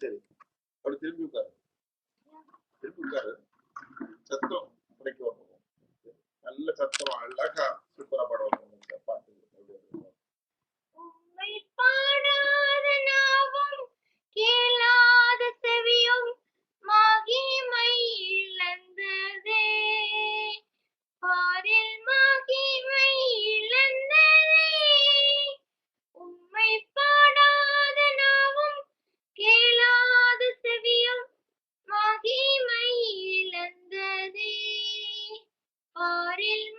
சரி. அப்படி திரும்பி உட்காரு. திரும்பி உட்காரு. Moril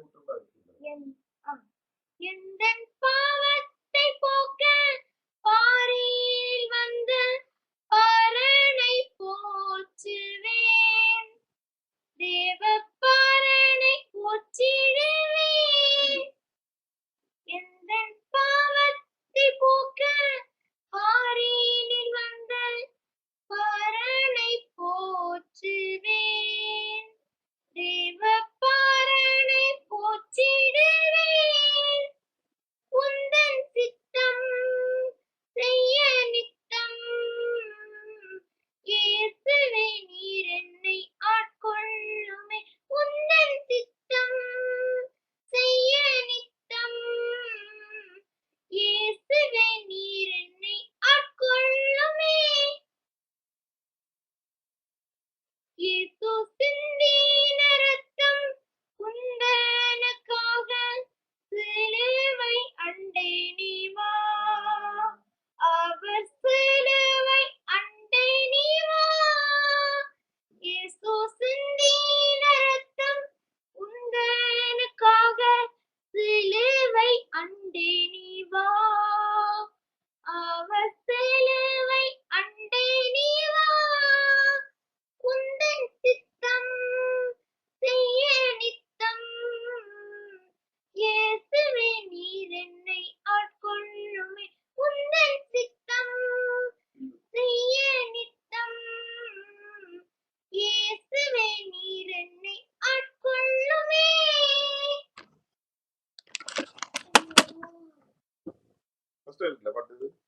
able to learn. people Størle, var det?